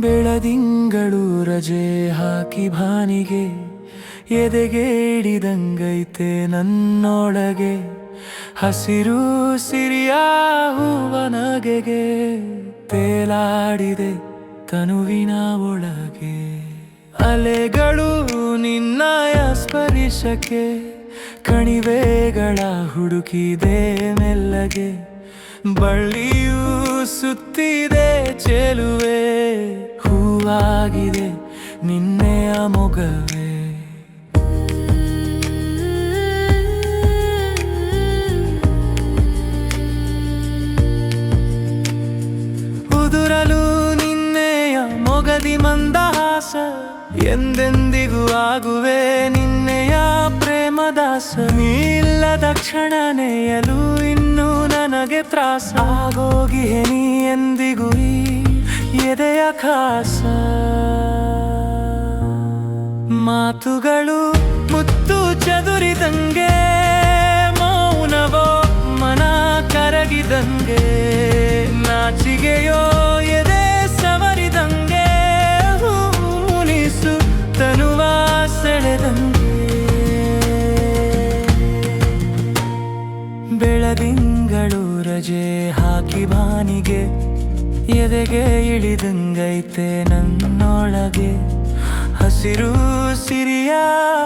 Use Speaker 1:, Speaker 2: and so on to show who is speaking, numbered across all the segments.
Speaker 1: ಬೆಳದಿಂಗಳು ರಜೆ ಹಾಕಿ ಭಾನಿಗೆ ಎದೆಗೇಡಿದಂಗೈತೆ ನನ್ನೊಳಗೆ. ಹಸಿರು ಸಿರಿಯ ಹೂವನಗೆಗೆ ತೇಲಾಡಿದೆ ತನುವಿನ ಒಳಗೆ. ಅಲೆಗಳು ನಿನ್ನಯ ಸ್ಪರಿಶಕ್ಕೆ, ಕಣಿವೆಗಳ ಹುಡುಕಿದೆ ಮೆಲ್ಲಗೆ. ಬಳ್ಳಿಯು ಸುತ್ತಿದೆ ಚೆಲುವೆ, ಹೂವಾಗಿದೆ ನಿನ್ನೆಯ ಮೊಗವೇ ಉದುರಲು ನಿನ್ನೆಯ ಮೊಗದಿ ಮಂದಹಾಸ, ಎಂದೆಂದಿಗೂ ಆಗುವೆ ನಿನ್ನೆಯ ಪ್ರೇಮದಾಸ. ನೀಲ್ಲದ ಕ್ಷಣ ನೆಯಲು ಇನ್ನು ನನಗೆ ತ್ರಾಸ. ಆಗೋಗಿ ನೀ ಎಂದಿಗೂ ಎದೆಯ ಖಾಸ ಮಾತುಗಳು ಮುತ್ತು ಚದುರಿದಂಗೆ ಮೌನವೋ ಮನ ಕರಗಿದಂಗೆ ನಾಚಿಗೆಯೋ ರಜೆ ಹಾಕಿ ಬಾನಿಗೆ ಎದೆಗೆ ಇಳಿದಂಗೈತೆ ನನ್ನೊಳಗೆ. ಹಸಿರು ಸಿರಿಯ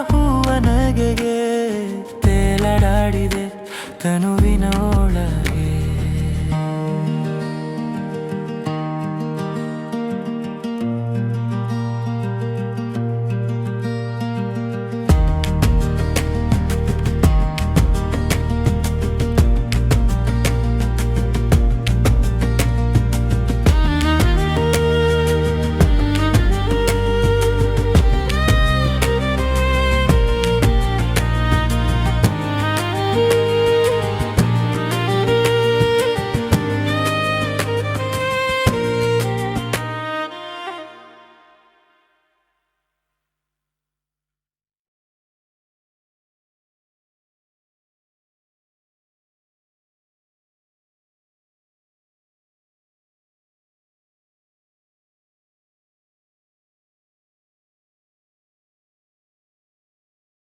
Speaker 1: ಹೂವ ನಗೆಗೆ ತೇಲಡಾಡಿದೆ ತನುವಿನ ಒಳಗೆ